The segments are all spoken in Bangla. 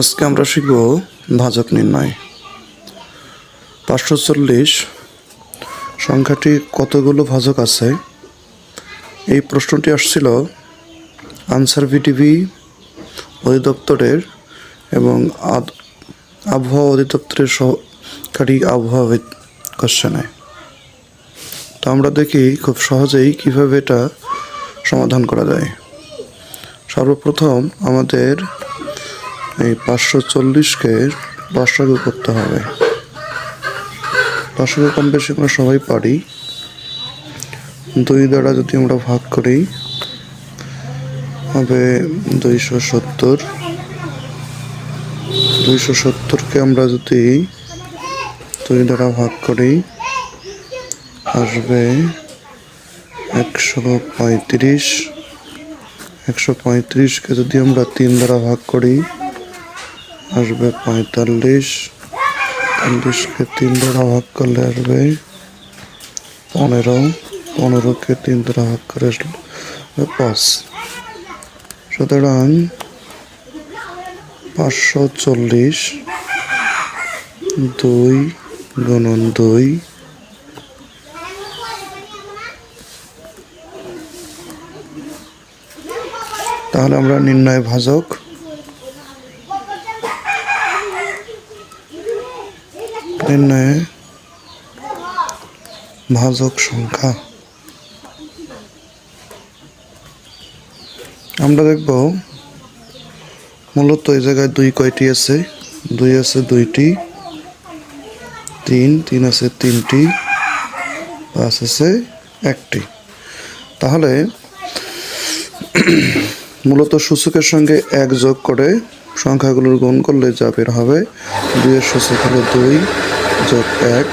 আজকে আমরা শিখব ভাজক নির্ণয়। পাঁচশো চল্লিশ সংখ্যাটি কতগুলো ভাজক আছে? এই প্রশ্নটি আসছিল আনসার ভিটিভি অধিদপ্তরের এবং আবহাওয়া অধিদপ্তরের সহকারী আবহাওয়া কোশ্চেনে। তো আমরা দেখি খুব সহজেই কীভাবে এটা সমাধান করা যায়। সর্বপ্রথম আমাদের এই পাঁচশো চল্লিশকে পাঁচশো করতে হবে। পাঁচশো কম বেশি আমরা সবাই পারি। দুই দ্বারা যদি আমরা ভাগ করি, হবে দুইশো সত্তর। দুইশো সত্তরকে আমরা যদি দুই দ্বারা ভাগ করি, আসবে একশো পঁয়ত্রিশ। একশো পঁয়ত্রিশকে যদি আমরা তিন দ্বারা ভাগ করি আসবে পঁয়তাল্লিশ। পঁয়তাল্লিশকে তিন দ্বারা ভাগ করলে আসবে পনেরো। পনেরোকে তিন দ্বারা ভাগ করে আসলে পাঁচ। সুতরাং পাঁচশো চল্লিশ দুই গুণন দুই। তাহলে আমরা নির্ণয় ভাজক নির্ণয়ে ভাজক সংখ্যা। আমরা দেখব, মূলত এই জায়গায় দুই কয়টি আছে? দুই আছে দুইটি, তিন তিন আছে তিনটি, পাঁচ আছে একটি। তাহলে মূলত সূচকের সঙ্গে এক যোগ করে সংখ্যাগুলোর গুণ করলে যা বের হবে, দুইয়ের সূচক হলো দুই যোগ এক,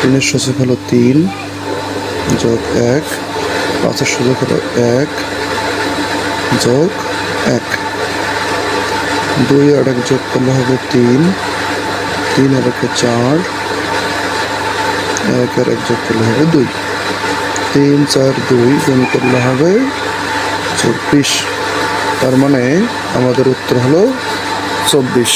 তিনের সূচক হলো তিন যোগ এক, পাঁচের সূচক হলো এক যোগ এক। দুই আর এক যোগ করলে হবে তিন তিন আর একে চার, এক আর এক যোগ করলে হবে দুই। তিন, চার, দুই গুণ করলে হবে চব্বিশ। তার মানে আমাদের উত্তর হলো চব্বিশ।